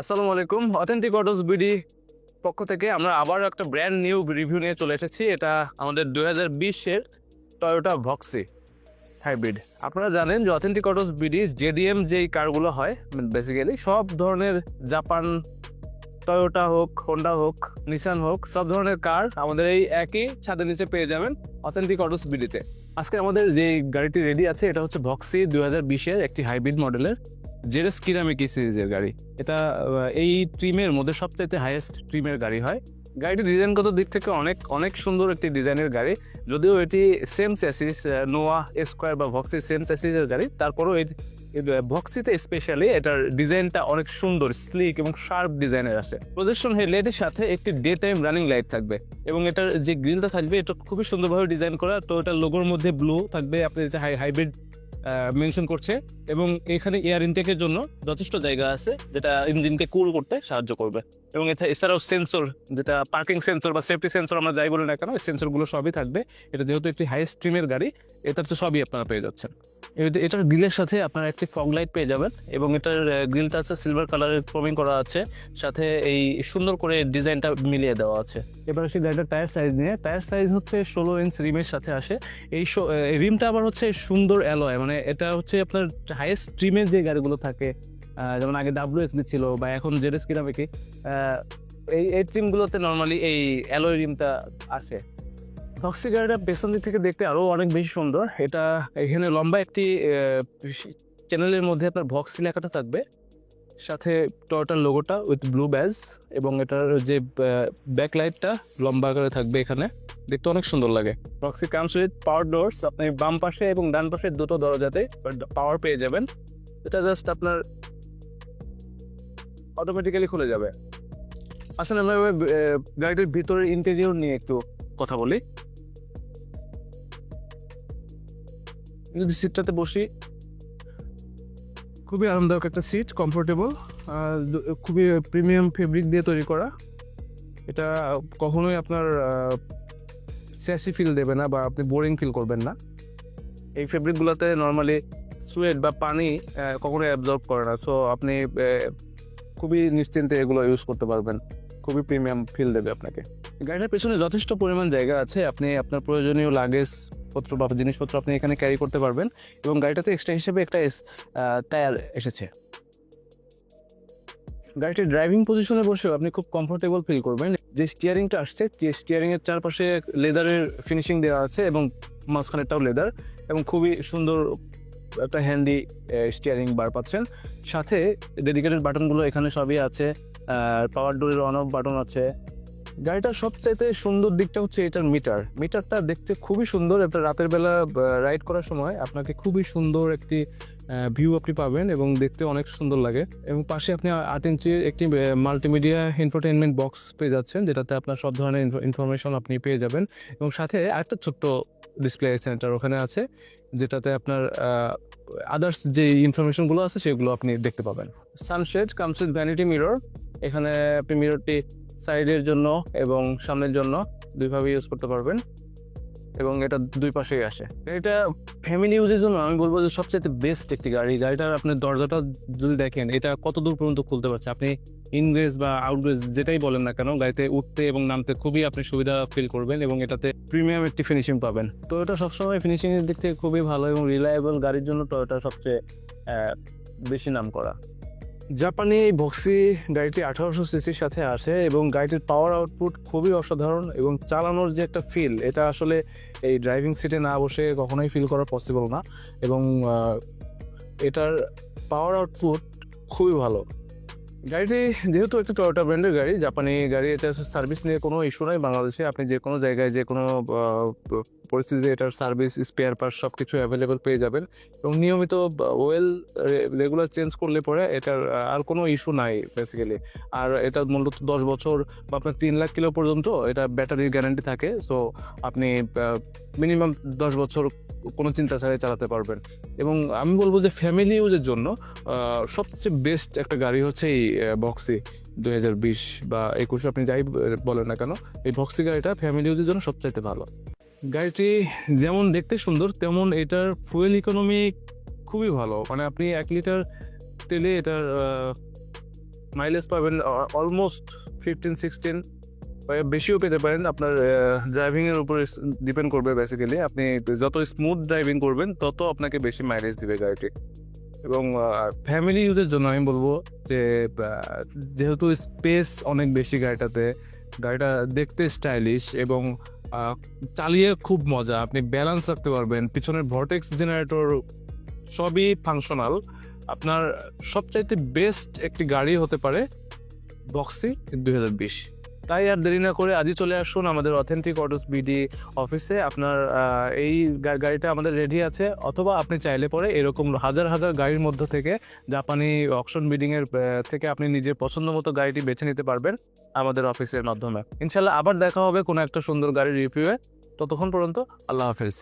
আসসালামু আলাইকুম। Authentic autos BD পক্ষ থেকে আমরা আবার একটা ব্র্যান্ড নিউ রিভিউ নিয়ে চলে এসেছি। এটা আমাদের দু হাজার বিশের টয়োটা ভক্সি হাইব্রিড আপনারা জানেন যে অথেন্টিক অটোস বিডি জেডিএম যেই কারগুলো হয় বেসিক্যালি সব ধরনের জাপান টয়োটা হোক হোন্ডা হোক নিসান হোক, সব ধরনের কার আমাদের এই একই ছাদের নিচে পেয়ে যাবেন অথেন্টিক অটোস বিডিতে আজকে আমাদের যে গাড়িটি রেডি আছে, এটা হচ্ছে ভক্সি দুই হাজার বিশের একটি হাইব্রিড মডেলের জেরেস কিরামিকি সিরিজের গাড়ি। এটা এই ট্রিমের মধ্যে সবচাইতে হাইয়েস্ট ট্রিমের গাড়ি হয়। গাড়িটি ডিজাইনগত দিক থেকে অনেক অনেক সুন্দর একটি ডিজাইনের গাড়ি। যদিও এটি সেম স্যাসিস নোয়া স্কোয়ার বা ভক্সি সেম স্যাসিসের গাড়ি, তারপরেও এই ভক্সিতে স্পেশালি এটার ডিজাইনটা অনেক সুন্দর স্লিক এবং শার্প ডিজাইনের আসে। প্রদর্শন হেডলাইটের সাথে একটি ডে টাইম রানিং লাইট থাকবে এবং এটার যে গ্রিলটা থাকবে, এটা খুবই সুন্দরভাবে ডিজাইন করা। তো এটার লোগোর মধ্যে ব্লু থাকবে, আপনি যে হাই হাইব্রিড মেনশন করছে এবং এখানে এয়ার ইনটেকের জন্য যথেষ্ট জায়গা আছে, যেটা ইঞ্জিনকে কুল করতে সাহায্য করবে। এবং এছাড়াও সেন্সর যেটা পার্কিং সেন্সর বা সেফটি সেন্সর আমরা যাই বলি না কেন সেন্সরগুলো সবই থাকবে। এটা যেহেতু একটি হাই স্ট্রিমের গাড়ি, এটার তো সবই আপনারা পেয়ে যাচ্ছেন। এটার গ্রিলের সাথে আপনারা একটি ফগ লাইট পেয়ে যাবেন এবং এটার গ্রিলটা আছে, সিলভার কালারের ক্রোমিং করা আছে, সাথে এই সুন্দর করে ডিজাইনটা মিলিয়ে দেওয়া আছে। এবার আসি গাড়িটার টায়ার সাইজ নিয়ে। টায়ার সাইজ হচ্ছে ষোলো ইঞ্চ রিমের সাথে আসে। এই রিমটা আবার হচ্ছে সুন্দর অ্যালয় মানে এটা হচ্ছে আপনার হাইয়েস্ট স্ট্রিমের যে গাড়িগুলো থাকে যেমন আগে ডাব্লিউ এস ছিল বা এখন জেডেস কিরামে কি এই এই ট্রিমগুলোতে নর্মালি এই অ্যালয় রিমটা আসে। টক্সি গাড়িটা পেছন দিক থেকে দেখতে আরও অনেক বেশি সুন্দর। এটা এখানে লম্বা একটি চ্যানেলের মধ্যে আপনার ভক্সি লেখাটা থাকবে। সাথে টয়টার লোগোটা উইথ ব্লু ব্যাজ এবং এটার যে ব্যাক লাইটটা লম্বা করে থাকবে এখানে। দেখতে অনেক সুন্দর লাগে। Roxx comes with power doors আপনি বাম পাশে এবং ডান পাশে দুটো দরজাতে পাওয়ার পেয়ে যাবেন। এটা জাস্ট আপনার অটোমেটিক্যালি খুলে যাবে। আসলে আমরা গাড়িটির ভিতরের ইন্টেরিয়র নিয়ে একটু কথা বলি। যদি সিটটাতে বসি, খুবই আরামদায়ক একটা সিট কমফোর্টেবল খুবই প্রিমিয়াম ফেব্রিক দিয়ে তৈরি করা। এটা কখনোই আপনার স্যাসি ফিল দেবে না বা আপনি বোরিং ফিল করবেন না। এই ফেব্রিকগুলোতে নর্মালি সুয়েট বা পানি কখনোই অ্যাবজর্ব করে না। সো আপনি খুবই নিশ্চিন্তে এগুলো ইউজ করতে পারবেন। খুবই প্রিমিয়াম ফিল দেবে আপনাকে। গাড়িটার পেছনে যথেষ্ট পরিমাণ জায়গা আছে। আপনি আপনার প্রয়োজনীয় লাগেজ পত্র বা জিনিসপত্র আপনি এখানে ক্যারি করতে পারবেন এবং গাড়িটাতে এক্সট্রা হিসেবে একটা টায়ার এসেছে। গাড়িটির ড্রাইভিং পজিশনে বসেও আপনি খুব কমফোর্টেবল ফিল করবেন। যে স্টিয়ারিংটা আসছে স্টিয়ারিং এর চারপাশে লেদারের ফিনিশিং দেওয়া আছে এবং মাঝখানেরটাও লেদার এবং খুবই সুন্দর একটা হ্যান্ডি স্টিয়ারিং বার পাচ্ছেন। সাথে ডেডিকেটেড বাটনগুলো এখানে সবই আছে পাওয়ার ডোরের অন অফ বাটন আছে গাড়িটার সবচাইতে সুন্দর দিকটা হচ্ছে এটার মিটার। মিটারটা দেখতে খুবই সুন্দর, এটা রাতের বেলা রাইড করার সময় আপনাকে খুবই সুন্দর একটি ভিউ আপনি পাবেন এবং দেখতে অনেক সুন্দর লাগে। এবং পাশে আপনি আট ইঞ্চির একটি মাল্টিমিডিয়া ইনফোটেনমেন্ট বক্স পেয়ে যাচ্ছেন, যেটাতে আপনার সব ধরনের ইনফরমেশন আপনি পেয়ে যাবেন। এবং সাথে আরেকটা ছোট্ট ডিসপ্লে সেন্টার ওখানে আছে, যেটাতে আপনার আদার্স যে ইনফরমেশনগুলো আছে সেগুলো আপনি দেখতে পাবেন। Sunshade comes with vanity mirror এখানে আপনি মিররটি সাইডের জন্য এবং সামনের জন্য দুইভাবে ইউজ করতে পারবেন এবং এটা দুই পাশেই আসে। এটা ফ্যামিলি ইউজের জন্য আমি বলব যে সবচেয়ে বেস্ট একটি গাড়ি। গাড়িটার আপনি দরজাটা যদি দেখেন, এটা কত দূর পর্যন্ত খুলতে পারছে? আপনি ইনগ্রেস বা আউটগ্রেস যেটাই বলেন না কেন, গাড়িতে উঠতে এবং নামতে খুবই আপনি সুবিধা ফিল করবেন এবং এটাতে প্রিমিয়াম একটি ফিনিশিং পাবেন। তো এটা সবসময় ফিনিশিং এর দিক থেকে খুবই ভালো এবং রিলায়েবল গাড়ির জন্য এটা সবচেয়ে বেশি নাম করা জাপানি এই বক্সি গাড়িটি আঠারোশো সিসির সাথে আসে এবং গাড়িটির পাওয়ার আউটপুট খুবই অসাধারণ এবং চালানোর যে একটা ফিল এটা আসলে এই ড্রাইভিং সিটে না বসে কখনোই ফিল করা পসিবল না এবং এটার পাওয়ার আউটপুট খুবই ভালো। গাড়িটি যেহেতু একটা টয়োটা ব্র্যান্ডের গাড়ি, জাপানি গাড়ি এটা সার্ভিস নিয়ে কোনো ইস্যু নাই। বাংলাদেশে আপনি যে কোনো জায়গায় যে কোনো পরিস্থিতিতে এটার সার্ভিস স্পেয়ার পার্ট সব কিছু অ্যাভেলেবেল পেয়ে যাবেন। এবং নিয়মিত ওয়েল রেগুলার চেঞ্জ করলে পরে এটার আর কোনো ইস্যু নাই বেসিক্যালি আর এটা মূলত দশ বছর বা আপনার তিন লাখ কিলো পর্যন্ত এটা ব্যাটারির গ্যারান্টি থাকে। সো আপনি মিনিমাম দশ বছর কোনো চিন্তা ছাড়াই চালাতে পারবেন। এবং আমি বলব যে ফ্যামিলি ইউজের জন্য সবচেয়ে বেস্ট একটা গাড়ি হচ্ছে এই বক্সি দুই হাজার বিশ বা একুশে আপনি যাই বলেন না কেন, এই বক্সি গাড়িটা ফ্যামিলি ইউজের জন্য সবচাইতে ভালো। গাড়িটি যেমন দেখতে সুন্দর, তেমন এটার ফুয়েল ইকোনমি খুবই ভালো। মানে আপনি এক লিটার তেলে এটার মাইলেজ পাবেন অলমোস্ট ফিফটিন সিক্সটিন বেশিও পেতে পারেন। আপনার ড্রাইভিং এর উপরে ডিপেন্ড করবে বেসিক্যালি আপনি যত স্মুথ ড্রাইভিং করবেন, তত আপনাকে বেশি মাইলেজ দিবে গাড়িটি। এবং ফ্যামিলি ইউজের জন্য আমি বলব যে যেহেতু স্পেস অনেক বেশি গাড়িটাতে, গাড়িটা দেখতে স্টাইলিশ এবং চালিয়ে খুব মজা। আপনি ব্যালেন্স রাখতে পারবেন। পিছনের ভর্টেক্স জেনারেটর সবই ফাংশনাল আপনার সবচাইতে বেস্ট একটি গাড়ি হতে পারে বক্সি দুই হাজার বিশ। তাই আর দেরি না করে আজই চলে আসুন আমাদের অথেন্টিক অটোস বিডি অফিসে। আপনার এই গাড়িটা আমাদের রেডি আছে, অথবা আপনি চাইলে পরে এরকম হাজার হাজার গাড়ির মধ্য থেকে জাপানি অকশন বিডিং এর থেকে আপনি নিজের পছন্দ মতো গাড়িটি বেছে নিতে পারবেন আমাদের অফিসের মাধ্যমে। ইনশাল্লাহ আবার দেখা হবে কোনো একটা সুন্দর গাড়ির রিভিউয়ে ততক্ষণ পর্যন্ত আল্লাহ হাফেজ।